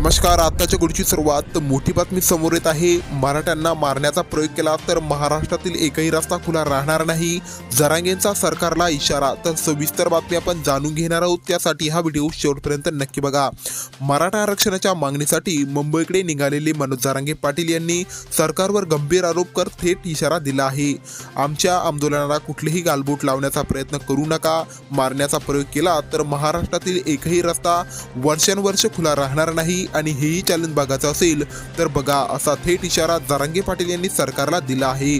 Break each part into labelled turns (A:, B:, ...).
A: नमस्कार आताच्या गोडीची सुरुवात. मोठी बातमी समोर येत आहे. मराठ्यांना मारण्याचा प्रयोग केला तर महाराष्ट्रातील एकही रस्ता खुला राहणार नाही. जरांगेंचा सरकारला इशारा. तर सविस्तर बातमी आपण जाणून घेणार आहोत. त्यासाठी हा व्हिडिओ शेवटपर्यंत नक्की बघा. मराठा आरक्षणाच्या मागणीसाठी मुंबईकडे निघालेले मनोज जरांगे पाटील यांनी सरकारवर गंभीर आरोप करत थेट इशारा दिला आहे. आमच्या आंदोलनाला कुठलीही गालबोट लावण्याचा प्रयत्न करू नका. मारण्याचा प्रयोग केला तर महाराष्ट्रातील एकही रस्ता वर्षानुवर्ष खुला राहणार नाही. आणि हेही चॅलेंज बघायचं असेल तर बघा असा थेट इशारा जरांगे पाटील यांनी सरकारला दिला आहे.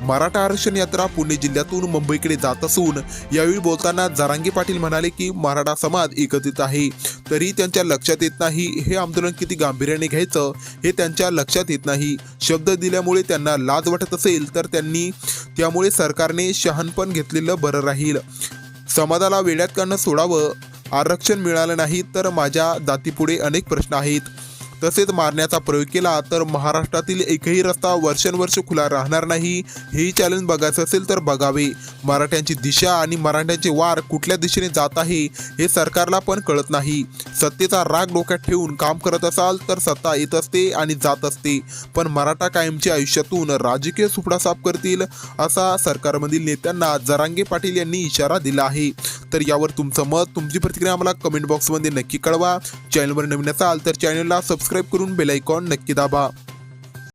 A: मराठा आरक्षण यात्रा पुणे जिल्ह्यातून मुंबईकडे जात असून यावेळी बोलताना जरांगे पाटील म्हणाले की मराठा समाज एकत्रित आहे. तरी त्यांच्या लक्षात येत नाही हे आंदोलन किती गांभीर्याने घ्यायचं हे त्यांच्या लक्षात येत नाही. शब्द दिल्यामुळे त्यांना लाज वाटत असेल तर त्यांनी त्यामुळे सरकारने शहाणपण घेतलेलं बरं राहील. समाजाला वेड्यात काढणं सोडावं आरक्षण मिळालं नाही तर माझ्या जातीपुढे अनेक प्रश्न आहेत. तसेच मारण्याचा प्रयोग केला तर महाराष्ट्रातील एकही रस्ता वर्षानुवर्ष खुला राहणार नाही. हेही चॅलेंज बघायचं असेल तर बघावे. मराठ्यांची दिशा आणि मराठ्यांचे वार कुठल्या दिशेने जात आहे हे सरकारला पण कळत नाही. सत्तेचा राग डोक्यात ठेवून काम करत असाल तर सत्ता येत असते आणि जात असते. पण मराठा कायमच्या आयुष्यातून राजकीय सुपडा साफ करतील असा सरकारमधील नेत्यांना जरांगे पाटील यांनी इशारा दिला आहे. तर यावर तुमचं मत तुमची प्रतिक्रिया आम्हाला कमेंट बॉक्समध्ये नक्की कळवा. चॅनलवर नवीन असाल तर चॅनलला सबस्क्राईब सबस्क्राईब करून बेल आयकॉन नक्की दाबा.